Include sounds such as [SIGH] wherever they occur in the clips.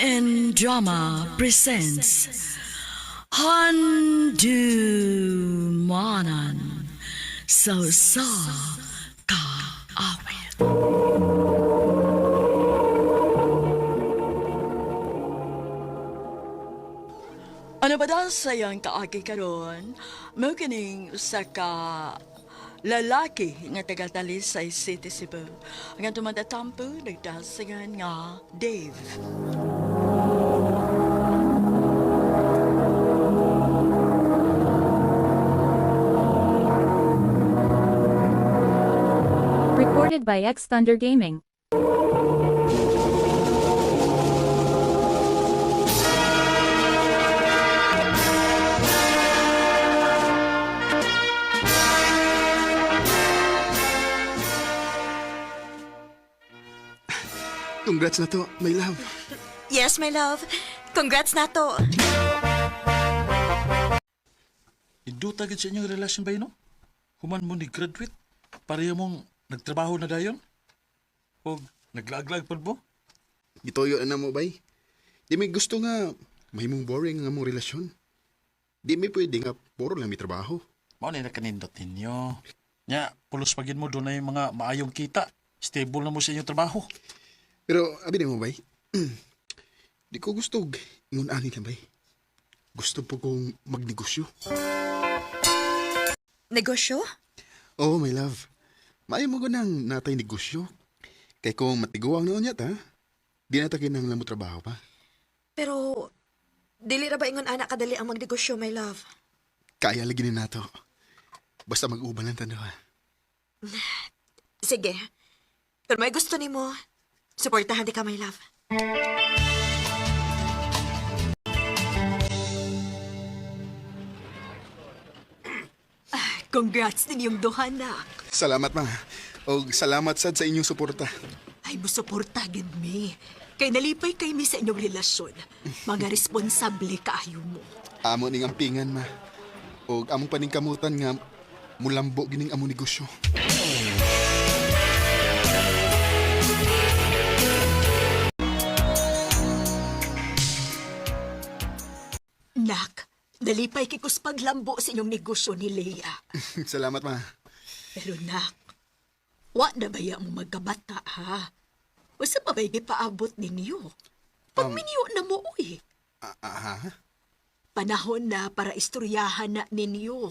and Drama presents Handu Manan So Sa Ka Awit. Ano ba daw sayang kaagi karon? Mao kining usa ka lalaki nga taga sa City Cebu. Ang tumadatampo nagdasingan nga Dave. Recorded by X Thunder Gaming. Congrats na to, my love. Yes, my love. Congrats na to. Induta gid sa inyong relasyon ba no? Human mo ni graduate, pareha mong nagtrabaho na dayon? O naglaglag pa mo? Gitoyo na mo, bay. Di may gusto nga, may mong boring nga mong relasyon. Di may pwede nga, puro lang may trabaho. Mao ni nakanindot ninyo. Nya, pulos pagin mo doon na yung mga maayong kita. Stable na mo sa inyong trabaho. Pero, abi na mo, bay. [CLEARS THROAT] Di ko gusto, ingon ani lang, bay. Gusto po kong magnegosyo. Negosyo? Oo, my love. Maayo mo nang natay negosyo. Kay kung matiguang noon yata, di na takin ng lamo trabaho pa. Pero, dili ra ba ingon anak kadali ang magnegosyo, my love? Kaya lagi na nato. Basta mag-uban lang tanda. [SIGHS] Sige. Kung may gusto ni mo, supportahan di ka, my love. Congrats din yung duha, nak. Salamat, ma. O salamat sad sa inyong suporta. Ay, musuporta gid mi. Kay nalipay kay mi sa inyong relasyon. Mga responsable kaayo mo. Amo ning ampingan, ma. O among paningkamutan nga mulambo gining amo negosyo. Nalipay kay kus paglambo sa inyong negosyo ni Leia. [LAUGHS] salamat, ma. Pero nak, wa na baya mo magkabata ha? Basta pa ba'y paabot ninyo? Pag minyo na mo uy. Ah, ha? Panahon na para istoryahan na ninyo.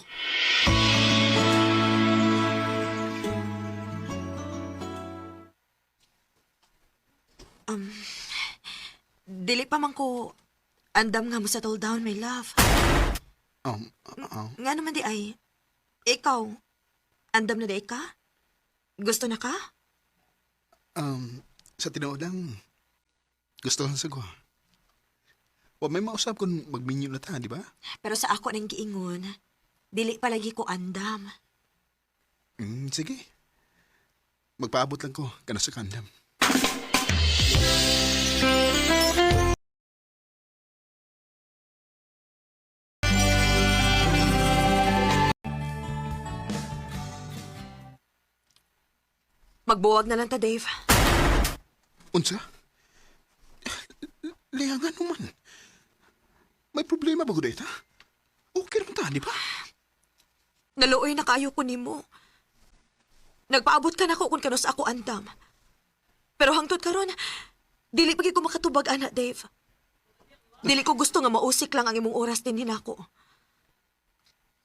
Um, dili pa man ko andam nga mo settle down, my love. Um, uh, Nga naman di ay, ikaw, andam na di ka? Gusto na ka? um, sa tinuod lang, gusto lang sa ko. Wa may mausap kung magminyo na ta, di ba? Pero sa ako nang giingon, dili palagi ko andam. Mm, sige. Magpaabot lang ko, kana sa kandam. Magbuwag na lang ta, Dave. Unsa? Liangan naman. May problema ba ko dito? Okay naman ta, di ba? Naluoy na kayo ko nimo. Nagpaabot ka na ko kung kanos ako andam. Pero hangtod karon, dili pagi ko makatubag ana, Dave. Dili ko gusto nga mausik lang ang imong oras din ako.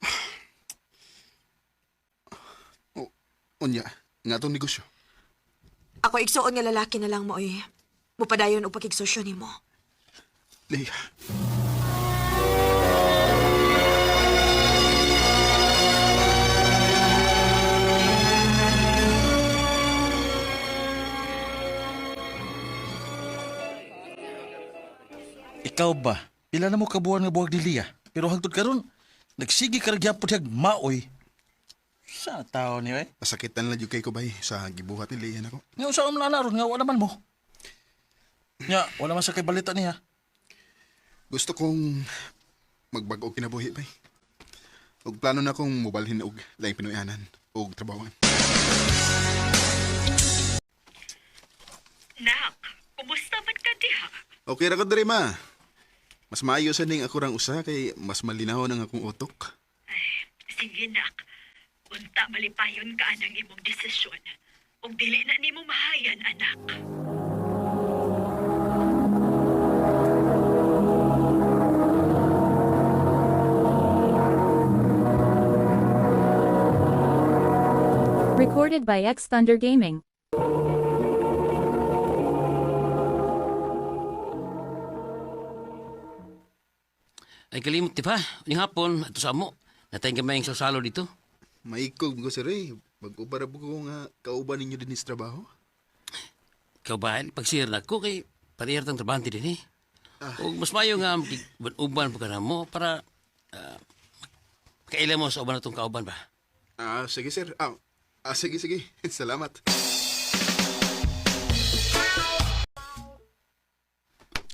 [SIGHS] O, unya, nga tong negosyo. Ako igsuon nga lalaki na lang mo eh. Mupadayon og pakigsosyo nimo. Leia. Ikaw ba? Pila na mo kabuhan nga buwag ni Lia. Pero hangtod karon, nagsigi ka siyag maoy. Sa tao niyo eh? Masakitan lang yung kay ko bay sa gibuhat ni Leia nako. Nga sa umla na ron, nga wala man mo. Nga, wala man sa kay balita niya. Gusto kong magbago og kinabuhi bay. Og plano na kong mobalhin og laing pinuyanan og trabawan. Nak, kumusta man ka diha? Okay ra ko diri ma. Mas maayo sa ning ako rang usa kay mas malinaw ang akong utok. Sige nak, unta malipayon ka ng imong desisyon. Ug dili na nimo mahayan anak. Recorded by X Thunder Gaming. Ay kalimot, di ba? Yung hapon, ato sa amo. Natayang kamay yung sasalo dito. Maikog ko sir eh. Mag-ubara po ko nga kauban ninyo din sa trabaho. Ikaw ba, pag-share na ko kay parehar tang trabante din eh. O mas mayo nga uban po ka na mo para uh, kailan mo sa uban na itong kauban ba? Ah, sige sir. Ah, ah sige sige. [LAUGHS] Salamat.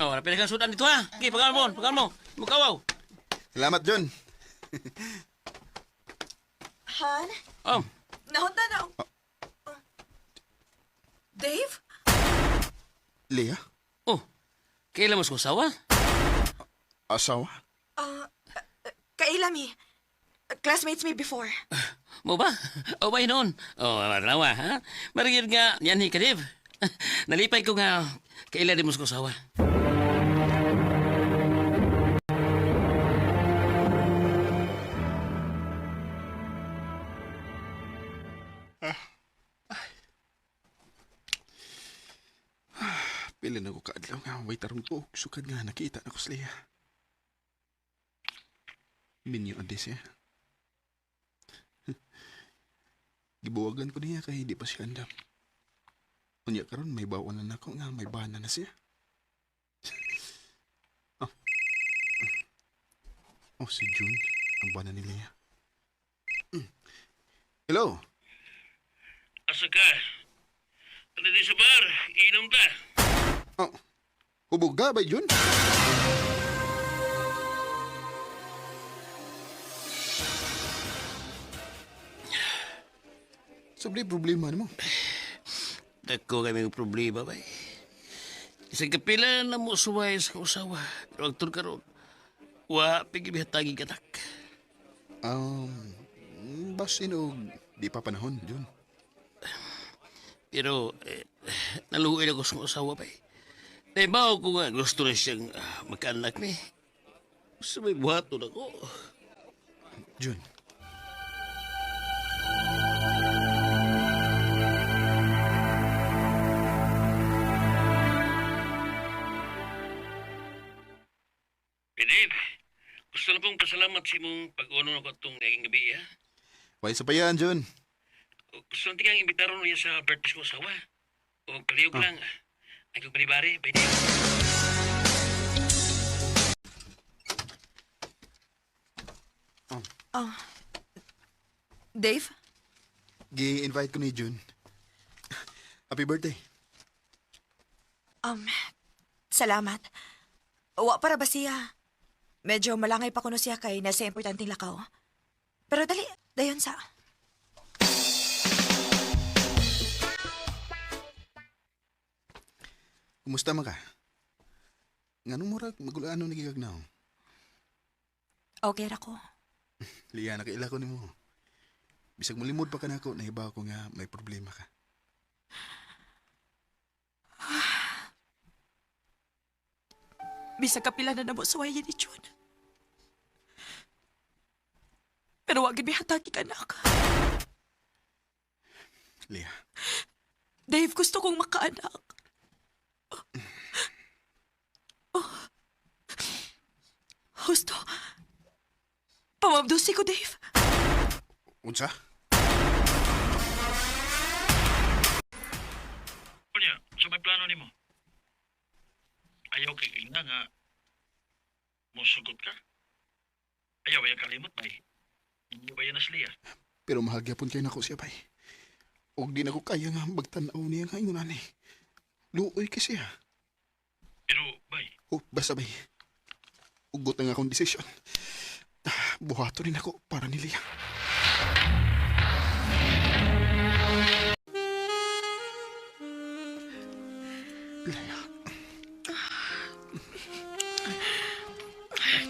Oh, napila kang sudan dito ha. Okay, pagaan mo, pagaan mo. Mukawaw. Salamat John. [LAUGHS] Han? Oh, Nahunta na. Dave? Leah, oh. Kailan mo sa usawa? asawa? Uh, kailami. Classmates me before. Mo ba? O ba noon? Oh, marawa ha? Marigid nga, yan ni Kadib. Nalipay ko nga, kailan din mo sa usawa? Pila na ko kaadlaw nga way tarong ko. Sukad nga nakita na ko sa Leah. Minyo adi siya. [LAUGHS] Gibuwagan ko niya kay di pa siya andam. Unya karon may bawalan na ako nga may bana na siya. oh. [LAUGHS] oh, si June. Ang bana ni Leah. Mm. Hello? Asa ka? Ano din sa bar? Inom ka? Oh, hubog ka ba, June? Sobre problema mo. Dako kami ng problema ba? Isang kapila na mo suway sa usawa. Pero ang tur karon, wa pigibihatagi kanak. Um, basin o di pa panahon, June. Pero eh, naluhoy ako sa usawa ba? Naibaw ko nga gusto na siyang uh, magkaanak ni. Gusto may buhaton ako. June. Pinib, gusto na pong pasalamat sa imong pag-uno ako itong naging gabi, ha? Why sa pa yan, June? O, Gusto na tingang imbitaron niya sa birthday ko usawa. O kaliyog lang. Ay kong panibari, by day. Oh. Dave? Gi-invite ko ni June. Happy birthday. Um, salamat. Wa para ba siya? Medyo malangay pa kuno siya kay nasa importanteng lakaw. Pero dali, dayon sa. Kumusta man ka? Nganong murag magulano ni gigagnaw? Okay ra ko. [LAUGHS] Liya, nakaila ko nimo. Bisag malimod pa ka na ako, nahiba ko nga may problema ka. [SIGHS] Bisag kapila na namo suway ni June. Pero wag gibihatagi ka nak. Liya, [SIGHS] Dave, gusto kong makaanak. Oh. Gusto. Pamabdusi ko, Dave. unsa? Kunya, sa may plano nimo? Ayaw kay ina nga musugot ka? Ayaw ay kalimot bay. Hindi ba yan asliya? Pero mahal gyapon kay nako siya bay. Og di na ko kaya nga magtanaw niya nga ingon ani. Luoy kasi ha. Pero bay, Oh, basta bay ugot ang akong desisyon. [SIGHS] Buhato rin ako para ni Leah. Leah.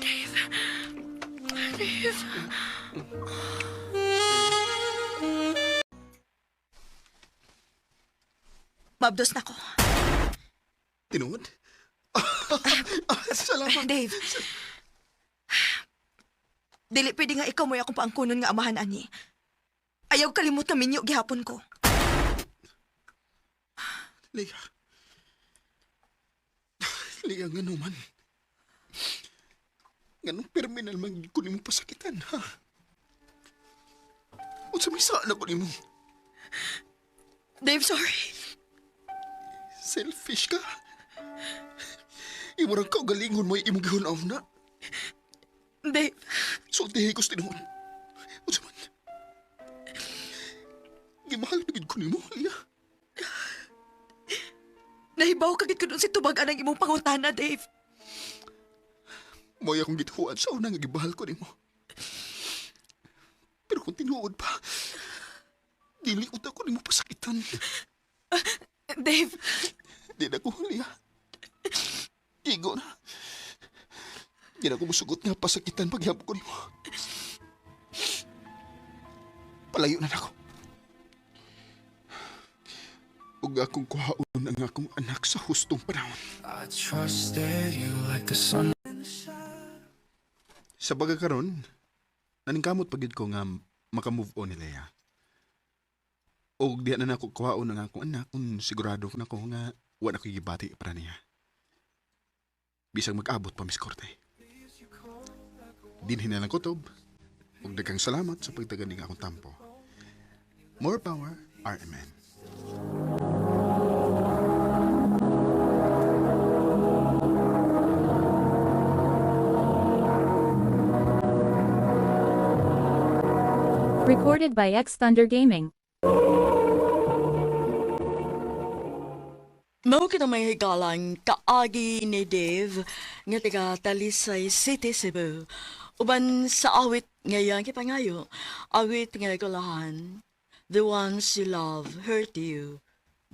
Dave. Dave. Mabdos na ko. Tinungod? Salamat. Dave. Dili pwede nga ikaw mo akong paangkunon nga amahan ani. Ayaw kalimot na minyo gihapon ko. Leah. Leah, nga naman. Ganong terminal man ko ni mo pasakitan, ha? O sa may saan ako ni mo? Dave, sorry. Selfish ka? Iwarang ka galingon mo imong gihunaw na. Dave, So, tihi ko tinuod. O sa man. Gimahal na gid ko ni mo, Leah. nahibaw ka gid ko si tubag anang imong pangutana, Dave. Mo'y akong gituhuan sa unang gibahal ko ni mo. Pero kung tinuod pa, dili ut ako ni mo pasakitan. Dave, Di na ko huli, ha? Igo na. Di na ko musugot nga pasakitan paghihapon mo. Palayo na ako. Ug akong kuhaon ang akong anak sa hustong panahon. I trusted you like the sun. Sa pagkakaroon, naningkamot pagid ko nga makamove on ni Leia. O di na nako kuhaon ang akong anak kung sigurado ko na ko nga wala ko gibati para niya. Bisang mag-abot pa mis korte. Dinhin na lang kutob. Ug daghang salamat sa pagtaganing akong tampo. More power, RMN. Recorded by X Thunder Gaming. Mao kita may higalang kaagi ni Dave nga taga Talisay City, Cebu. Uban sa awit ngayon kipangayo, awit nga kulahan, The ones you love hurt you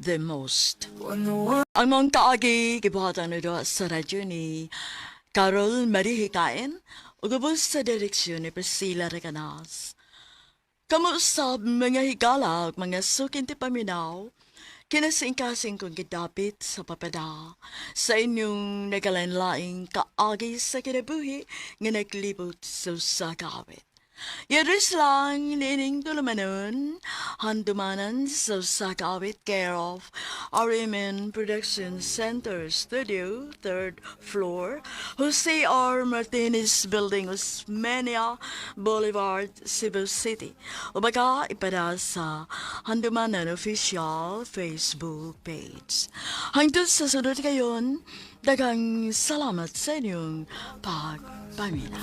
the most. Ang mong kaagi gibuhatan na sa radyo ni Carol Marie Hikain o gabos sa direksyon ni Priscilla Recanas. Kamusta mga higala mga sukin ti paminaw, kinasingkasing kong gidapit sa papada sa inyong nagalanlaing kaagi sa kinabuhi nga naglibot sa sakawit. Yadris lang nining tulumanon, handumanan sa sakawit care of RMN Production Center Studio, third floor, Jose R. Martinez Building, Osmeña Boulevard, Cebu City. O baka ipada sa handumanan official Facebook page. Hangtod sa sunod kayon, dagang salamat sa inyong pagpamina.